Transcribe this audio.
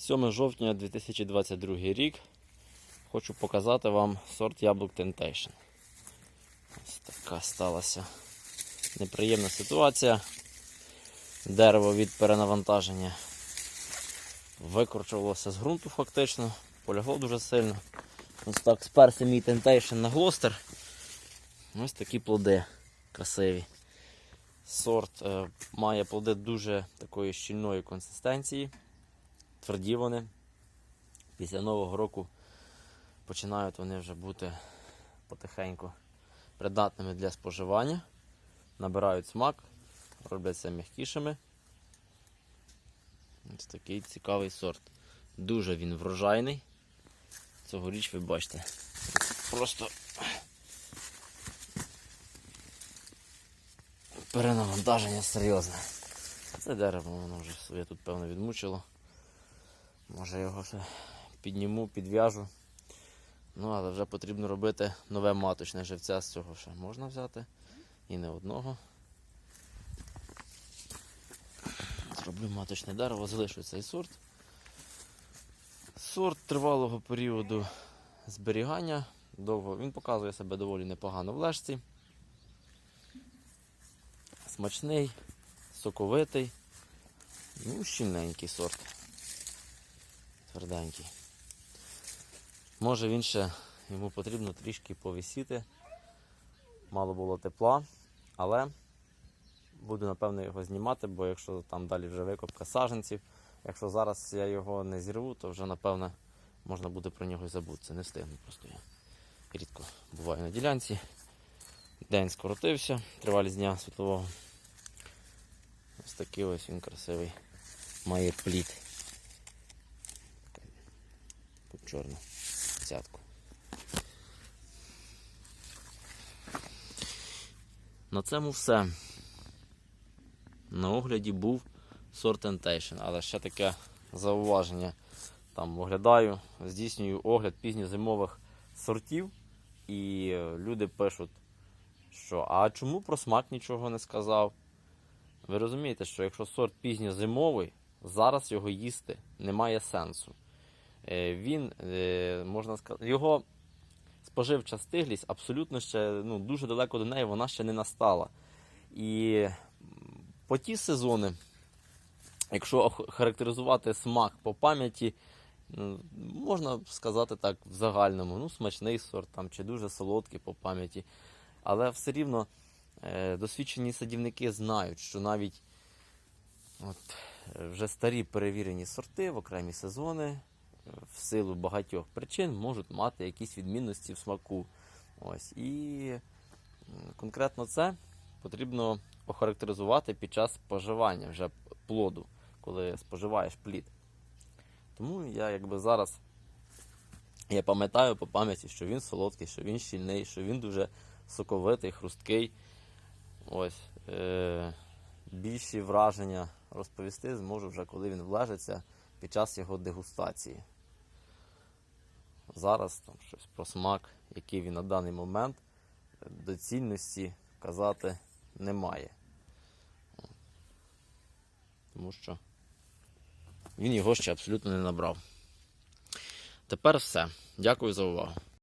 7 жовтня 2022 рік. Хочу показати вам сорт яблук Temptation. Ось така сталася неприємна ситуація. Дерево від перенавантаження викручувалося з ґрунту фактично, полягло дуже сильно. Ось так сперся мій Temptation на глостер. Ось такі плоди красиві. Сорт е, має плоди дуже такої щільної консистенції. Тверді вони. Після Нового року починають вони вже бути потихеньку придатними для споживання. Набирають смак, робляться м'якішими. Ось такий цікавий сорт. Дуже він врожайний. Цьогоріч ви бачите. Просто перенавантаження серйозне. Це дерево, воно вже своє тут, певно, відмучило. Може його ще підніму, підв'яжу. Ну, але вже потрібно робити нове маточне живця з цього ще можна взяти. І не одного. Зроблю маточне дерево, залишу цей сорт. Сорт тривалого періоду зберігання. Довго. Він показує себе доволі непогано в лежці. Смачний, соковитий, ну, щільненький сорт. Тверденький. Може він ще йому потрібно трішки повисіти. Мало було тепла, але буду напевно його знімати, бо якщо там далі вже викопка саженців, якщо зараз я його не зірву, то вже напевно можна буде про нього і забутися. Не встигну просто я. Рідко буваю на ділянці. День скоротився, тривалість дня світлового. Ось такий ось він красивий. Має плід. Тут чорну цятку. На цьому все. На огляді був сорт Temptation, але ще таке зауваження. Там оглядаю, здійснюю огляд пізньозимових сортів, і люди пишуть, що а чому про смак нічого не сказав? Ви розумієте, що якщо сорт пізньозимовий, зараз його їсти немає сенсу. Е, Він, е, можна сказати, його споживча стиглість абсолютно ще ну, дуже далеко до неї вона ще не настала. І по ті сезони, якщо характеризувати смак по пам'яті, ну, можна сказати так в загальному, ну, смачний сорт там, чи дуже солодкий по пам'яті. Але все рівно е, досвідчені садівники знають, що навіть от, вже старі перевірені сорти в окремі сезони в силу багатьох причин можуть мати якісь відмінності в смаку. Ось. І конкретно це потрібно охарактеризувати під час споживання вже плоду, коли споживаєш плід. Тому я якби зараз я пам'ятаю по пам'яті, що він солодкий, що він щільний, що він дуже соковитий, хрусткий. Ось. Е- більші враження розповісти зможу вже, коли він влежиться під час його дегустації. Зараз там щось про смак, який він на даний момент е, доцільності казати немає. Тому що він його ще абсолютно не набрав. Тепер все. Дякую за увагу.